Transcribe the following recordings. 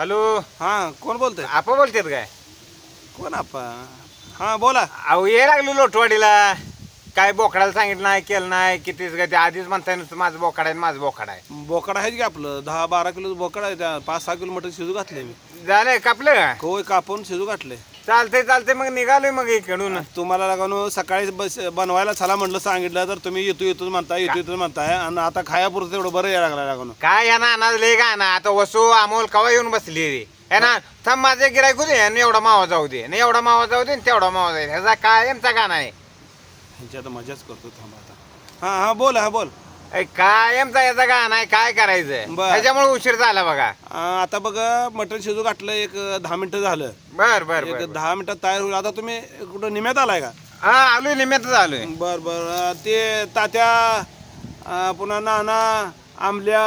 Hello. हा कोण बोलतोय? आपा बोलतेत काय? कोण आपा हा बोला. अहो ये लागलो लोटवाडीला. काय बोकडाला सांगितलं नाही केलं नाही कितीच काय ते आधीच म्हणताय नुसतं माझं बोकड आहे माझं बोकड आहे. बोकड आहे की आपलं. दहा बारा किलो बोकड आहे त्या पाच सहा किलो मटण शिजू घातले मी. झालंय कापलं का? कोय कापून शिजू घातले चालतंय चालतंय. मग निघालोय मग इकडून. तुम्हाला लागून सकाळी बस बनवायला चला म्हटलं सांगितलं तर तुम्ही येतो येतो म्हणताय येतो येतो म्हणताय आणि आता खायापुरतं तेवढं बरं यायला लागला लागून. काय या ना अनाज लय का ना आता वसू अमोल कवा येऊन बसली रे? है ना थांब माझे गिरायक दे आणि एवढा मावा जाऊ दे आणि एवढा मावा जाऊ दे आणि तेवढा मावा जाऊ दे. ह्याचा कायमचा गाणं आहे. ह्यांची आता मजाच करतो थांबा आता. हा हा बोल हा बोल. कायमचा याचा गाणं आहे काय करायचं बर. त्याच्यामुळे उशीर झाला बघा. आ, आता बघा मटण शिजू घातलं एक दहा मिनिटं झालं. बर बर बर एक दहा मिनिटात तयार होईल. आता तुम्ही कुठं निम्यात आलाय का? हा आलोय निमित्त आलोय. बर बर. ते तात्या अं, पुन्हा नाना आमल्या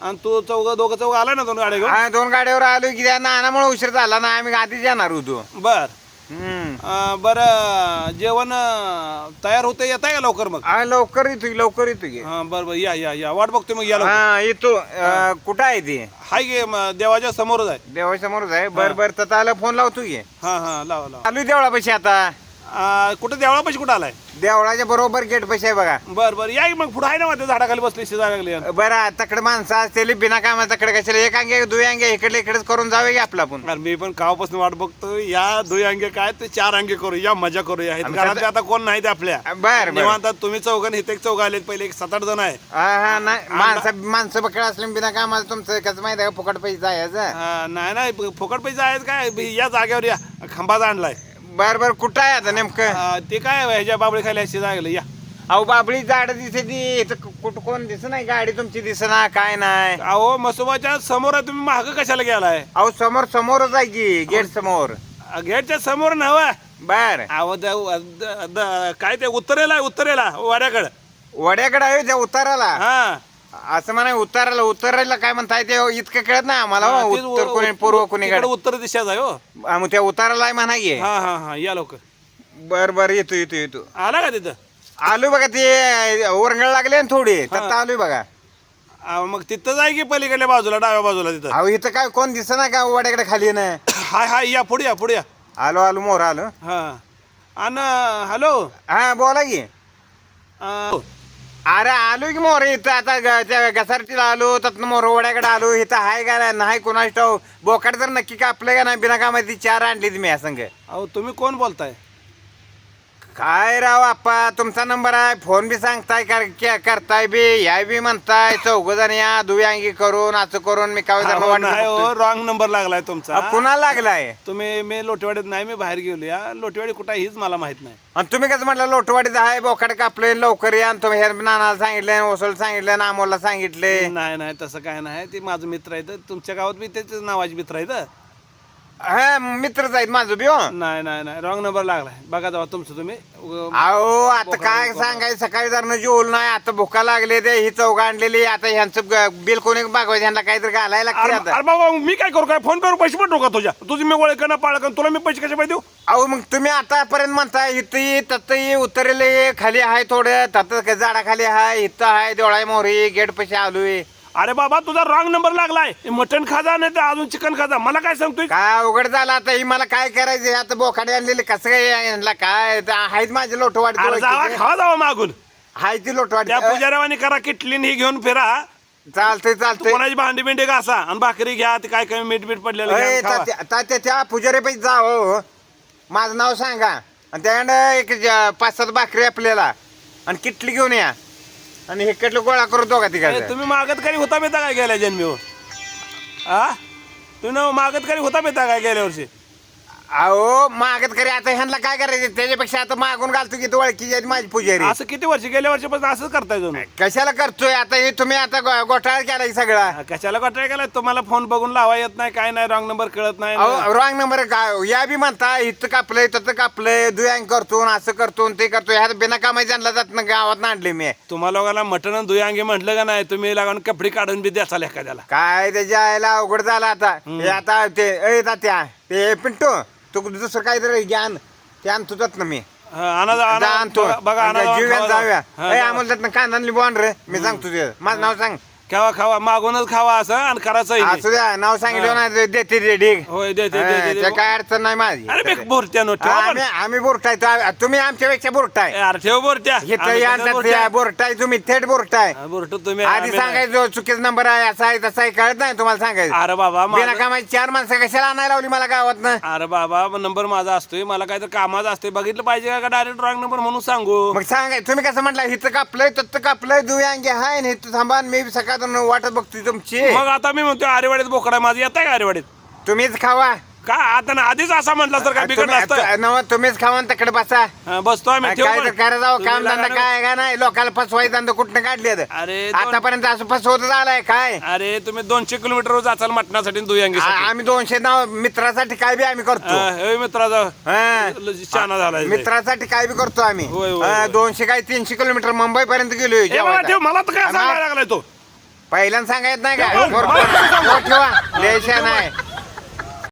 आणि तू चौघ दोघं चौघ आला ना दोन गाड्या घेऊन? हा दोन गाड्यावर आलो की त्या नानामुळे उशीर झाला ना आम्ही आधीच येणार होतो. बर. हम्म. बरं जेवण तयार होते येत आहे का लवकर मग? हा लवकर येतो की, लवकर येतो की हा बर बर या या या. वाट बघतो मग या लवकर. हा येतो. अं, कुठं आहे ती? हाय गे म, देवाच्या समोरच आहे. देवासमोरच आहे. बर बर तर त्याला फोन लावतो की. हा हा लावा लावा. आलोय देवळापाशी आता. अं, कुठं देवळापाशी कुठं आलाय? देवळाच्या बरोबर गेट पाशी आहे बघा. बर बर. या की मग पुढं आहे ना माझ्या झाडाखाली बसली शिजा लागली. बरं तकडे माणसं असतील बिना कामाचा तकडे कशाला? एक अंगे दुई अंगे इकडे इकडेच करून जावे की आपला आपण? अरे मी पण कावापासून वाट बघतो. या दोन अंगे काय ते चार अंगे करू. या मजा करू या आम्ही घरात आता कोण नाही ते आपल्या. बर बर. निवांत तुम्ही चौघांनी इथे एक चौघ आलेत पहिले एक सात आठ जण आहे हा हा नाही. माणसं माणसं बकड असले बिना कामाचं तुमचं कसं माहिती आहे का? फुकट पैसे जायचं. हा, नाही नाही. फुकट पैसे आहेत काय? या जागेवर या. खंबाचा आणलाय. बर बर कुठं आहे आता नेमकं? ते काय ह्याच्या बाबळी खाली अशी लागलं या. अहो बाबळी झाड दिसते ती. इथं कुठं कोण दिस नाही गाडी तुमची दिसना काय नाही. अहो मसोबाच्या समोर आहे, तुम्ही माग कशाला गेलाय? अहो समोर समोरच आहे की गेट समोर. गेटच्या समोर नव बर. अहो द- काय ते उत्तरेला आहे, उत्तरेला वाड्याकडं. वड्याकडे आहे त्या उताराला हा. असं म्हणा उताराला उतरायला काय म्हणताय ते इतकं कळत नाही आम्हाला हा, हो, तेच उत्तर उ- कोणी पूर्व तिकडं कोणीकडे उत्तर दिशेच आहे हो. मग त्या उताराला आहे म्हणा की. हा हा हा या लवकर. बर बर येतो येतो येतो. आला का तिथं? आलो बघा ते ओरंगळ लागले ना थोडी तर आलोय बघा. मग तिथं जाय की पलीकडल्या बाजूला डाव्या बाजूला तिथं? अहो इथं काय कोण दिसत ना का वड्याकडे खाली ना हाय हाय या पुढे या पुढे या. आलो आलो मोर आलो. हा. आणि हॅलो? हा बोला की. अरे आलो की मोर इथं आता ग- त्या घसारटीला आलो त्यातनं मोर ओढ्याकडे आलो इथं हाय का नाही कोणाच ठाऊ बोकाड तर नक्की कापलं का नाही बिना कामाची चार आणली मी या संघ. अहो तुम्ही कोण बोलताय? काय राव आप्पा तुमचा नंबर आहे. फोन बी सांगताय कर- के- करताय बी. या बी म्हणताय चौघ जण या दुई अंगी करून असं करून मी काय जण अहो, वाट नाही बघतोय. हो रॉंग नंबर लागलाय तुमचा. अहो, कुणाला लागलाय? तुम्ही मी लोटेवाडीत नाही मी बाहेर गेलो या लोटेवाडी कुठं आहे हीच मला माहीत नाही. आणि तुम्ही कसं म्हटलं लोटवाडीत आहे बोकाड कापले लवकर या आणि तुम्ही हे नानाला सांगितले ओसळ सांगितलं अमोलला सांगितले. नाही नाही तसं काय नाही. ते माझं मित्र आहेत तुमच्या गावात बी त्याच नावाचे मित्र आहेत हा मित्रच आहेत माझं बी हो. नाही नाही नाही. रॉंग नंबर लागलाय. बघा जावा तुमचं तुम्ही. उग- अहो आता काय सांगायचं? सकाळी जर जेवल नाही आता भुका लागले ते ही चौघ आणलेली आता ह्यांचं ग- बिल कोणी बागवायचं ह्यांना काहीतरी घालायला लागते अरे आता. अरे बाबा मी काय करू? काय फोन पे पैसे पण का तुझ्या? तुझी मी ओळख ना पाळ तुला मी पैसे कसे पाहिजे देऊ? अहो मग तुम्ही आतापर्यंत म्हणताय इथं ये तत ये उतरले ये खाली आहे थोडं तत झाडाखाली आहे इथं आहे देवळाय मोहरी गेट पैसे आलोय. अरे बाबा तुझा रॉंग नंबर लागलाय. मटन खाजा नाही तर अजून चिकन खाजा. मला काय सांगतोय? काय अवघड झाला आता? ही मला काय करायचं? आता बोखाडे आणलेले कसं काय यांना काय? ते आहेत माझे लोटवाडी अरे जावा खावा जावा मागून. हाय ती लोटवाडी त्या पुजाऱ्यावानी करा किटलीन ही घेऊन फिरा. चालतंय चालतंय. कोणाची भांडी बिंडी घासा आणि भाकरी घ्या ते काय काय मीठ बीठ पडलेलं घ्या अय, आणि खावा. तात्या तात्या, त्या पुजारी पैसे जा हो. माझं नाव सांगा. आणि त्याकडं एक ज- पाच सात भाकरी आपल्याला. आणि किटली घेऊन या. आणि हे कटलं गोळा दोघा ए, तिकडे तुम्ही मागत करी होता बेता काय गेल्या जन्मी हा? तुम्ही ना मागत करी होता बेता काय गेल्या वर्षी? अहो मागत करे आता ह्यांना काय करायचं? त्याच्यापेक्षा आता मागून घालतो की तू ओळखी आहेत माझी पुजारी. असं किती वर्ष गेल्या वर्षीपासून असंच करताय तुम्ही? कशाला करतोय? आता हे तुम्ही आता गो- घोटाळा केलाय सगळा. कशाला कटाय केलाय? तुम्हाला फोन बघून लावा येत नाही काय नाही रॉंग नंबर कळत नाही अहो रॉंग नंबर काय या बी म्हणता इथं कापलंय तसं कापलंय दुयांग करतो असं करतो ते करतो. ह्या बिना कामाई जाणला जात ना गावात आणले मी. तुम्हाला लोकांना मटण दुयांगे म्हटलं का नाही? तुम्ही लागून कपडे काढून बी द्याचाल एखाद्याला. काय त्याच्या आईला अवघड झाला आता. हे आता ते ए तात्या ते पिंटू तू दुसरं काहीतरी ज्ञान ते आणतो ना मी. आणतो. बघा- जीवन जाऊया. आम्हाला त्यातनं कांदा लिंबू आण रे. मी सांगतो ते. माझं नाव सांग. खावा खावा मागूनच खावा असं आणि करायचं. असू द्या नाव सांगितलं ना देते ते ढीग. होय दे दे हा, दे, दे ते काय अडचण नाही माझी. अरे मी बोरट्यानो ठेवा पण. आम्ही आम्ही बोरटाय तो- तुम्ही आमच्यापेक्षा बोरटाय. अरे ठेव बोरट्या. आम्ही कसं बोरट्या? बोरटाय तुम्ही थेट बोरटाय. हा, बोरटं तुम्ही आधी आम्ही नाही. सांगायचं चुकीचा नंबर आहे असा आहे तसा आहे कळत नाही तुम्हाला सांगायचं. अरे बाबा बिना माझं- कामाची चार माणसं कशाला आणायला लावली मला गावात ना अरे बाबा नंबर माझा असतोय मला काय तर कामाचा असते बघितलं पाहिजे का डायरेक्ट रॉंग नंबर म्हणून सांगू? मग सांगाय तुम्ही कसं म्हटलं हिथं कापलंय तत्त कापलंय दुई अंगे हाय आणि हिथं थांबा आणि मी सकाळून वाटत बघतोय तुमची. मग आता मी म्हणतोय आरेवाडीत बोकडा माझं. येत आहे का आरेवाडीत? तुम्हीच खावा. का? आता ना आधीच असा म्हटलं तर काय असतं? तुम्ही- नव तुम्हीच खावा आणि तिकडे बसा. हा, बसतो आम्ही. ठेव काय तर. करा काम धंदा काय का नाही. लोकांना फसवायचा धंदा कुठनं काढले अरे दोन- आतापर्यंत असं फसवत आलाय काय? अरे तुम्ही दोनशे किलोमीटर जाचाल मटणासाठी दुयांगी आ- आम्ही दोनशे नाव मित्रासाठी काय बी आम्ही करतो. मित्राचा. हा. शाना झालाय मित्रासाठी काय बी करतो आम्ही. होय, होय, होय. दोनशे काय तीनशे किलोमीटर मुंबई पर्यंत गेलोय ए, मला तर काय सांगायला लागलाय तो? पहिल्यांदा सांगायत नाही का? ठेवा? द्यायच्या नाही.